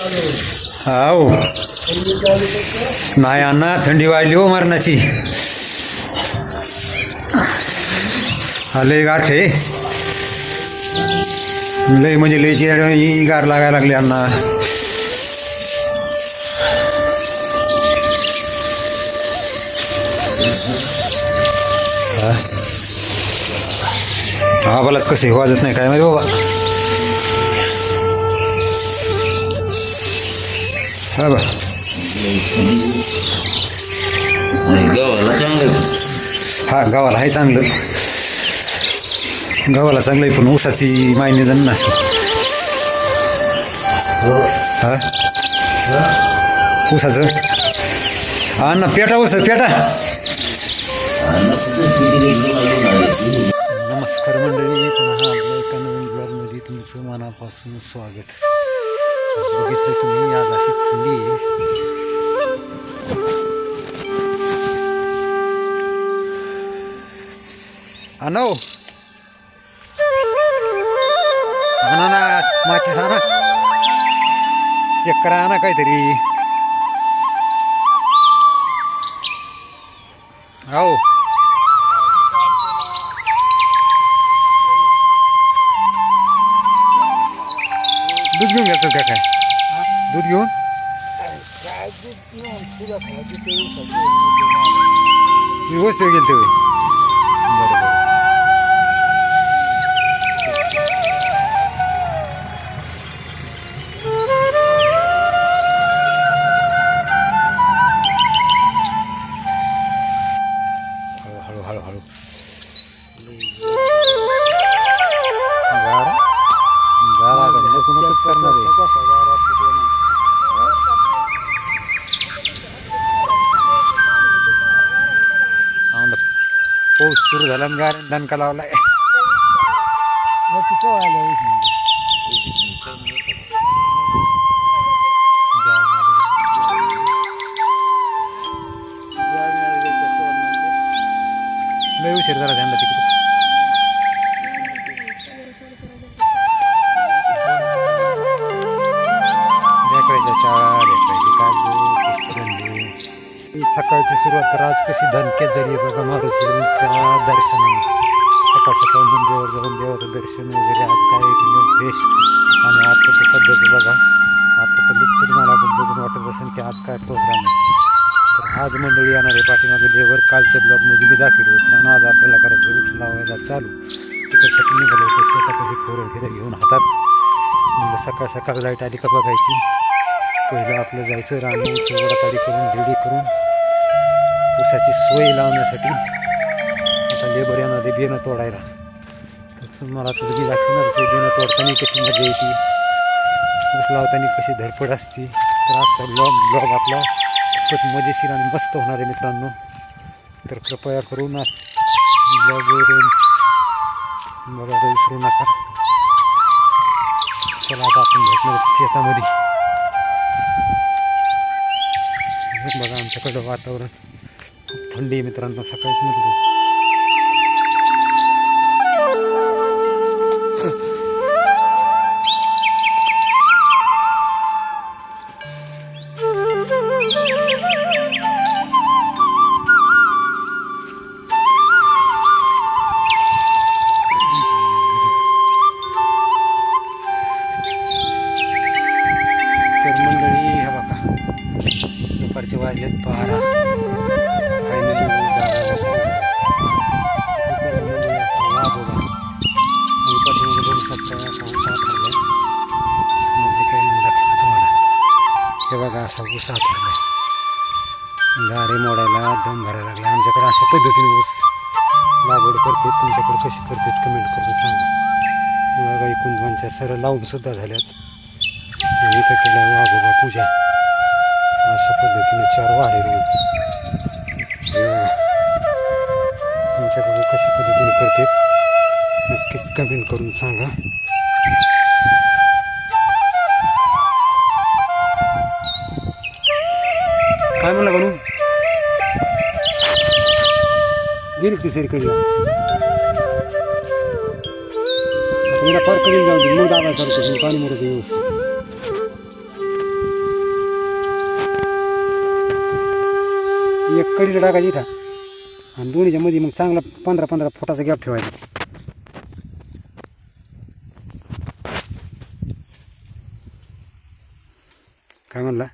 हाव. नाही अण्णा थंडी वाढली हो मरणाची. लय गाठ आहे. लय म्हणजे लयची ही गार लागायला लागली अण्णा. आम्हालाच कसे? वाजत नाही. काय माहिती बाबा? हा बा गव्हाला चांगलं. हा गावाला आहे चांगलं. गावाला चांगलं आहे पण ऊसाची मायने जण नसते हा? ऊसाचं? हा ना पेटा ऊस पेटा. नमस्कार मंडळी पुन्हा आपल्या एका नवीन ब्लॉगमध्ये तुमचं मनापासून स्वागत. बघितलं तुम्ही आज अशी थंडी आहे आणो आणा ना माचीस आणा एक करा आणा काहीतरी हो दूध घेऊन गेलं का काय? दूध घेऊन? व्यवस्थित गेलं ते नकोच करणार आहे हा ना पाऊस सुरू झाला आणि गार दणका लावलाय लय उशीर झाला त्यांना तिकडे सकाळची सुरुवात तर आज कशी धनक्यात झाली आहे बघा मारुतीच्या दर्शनाने. सकाळ सकाळ मंदिरावर जाऊन देवाचं दर्शन वगैरे आज काय एकदम फ्रेश आणि आत्ताचं सध्याचं बघा आत्ताचं लुक तुम्हाला पण बघून वाटत असेल की आज काय प्रोग्राम आहे. तर आज मंडळी येणार आहे पाठीमागे लेवर कालच्या ब्लॉगमध्ये मी दाखवलं होते. आणि आज आपल्याला करायचं वृक्ष लावायला चालू. त्याच्यासाठी निघालो होतो शेताकडे फोर वगैरे घेऊन हातात. म्हणजे सकाळ सकाळ लाइट आली का बघायची. पहिलं आपलं जायचं रान सगळं तारीख करून रेडी करून. ऊसाची सोय लावण्यासाठी आता लेबर येणार आहे बेणं तोडायला. तर मला तर मी दाखवणार ते बेणं तोडताना कशी मजा येते. ऊस लावताना कशी धडपड असते. तर आजचा ब्लॉग ब्लॉग आपला खूपच मजेशीर आणि मस्त होणार आहे मित्रांनो. तर कृपया करून ब्लॉग बघायला विसरू नका. चला आता आपण भेटणार शेतामध्ये. बघा आमच्याकडं वातावरण. थंडी आहे मित्रांनो सकाळीच म्हटलं वाजलेत बारा असा ऊस आथरलाय गारे मोडायला दम भरायला लागला. आमच्याकडे अशा पद्धतीने ऊस लागवड करते तुमच्याकडे कशी करते कमेंट करून सांगा. हे बघा एकूण दोन चार सरळ लावून सुद्धा झाल्यात. आणि इथं केला वाघोबा पूजा. अशा पद्धतीने चार वाढे रोवून. तुमच्याकडे कशा पद्धतीने करते नक्कीच कमेंट करून सांगा. काय म्हणला गणू? गेली ती सरकडीला तिला फार कडील जाऊ दे मग दाबा सारखं पाणी मोडत व्यवस्थित. एक कडीला टाकायची इथं. आणि दोन्हीच्या मध्ये मग चांगला पंधरा पंधरा फुटाचा गॅप ठेवायचा. काय म्हणला?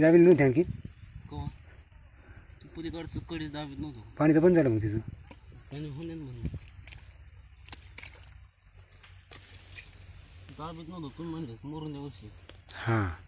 दाबील नव्हती आणखी? पलीकडचं कडीच दाबीत नव्हतो. पाणी तर बंद झालं मग तिचं. आणि होणे दाबीत नव्हतं तुम्ही म्हणलेस मोरून हां.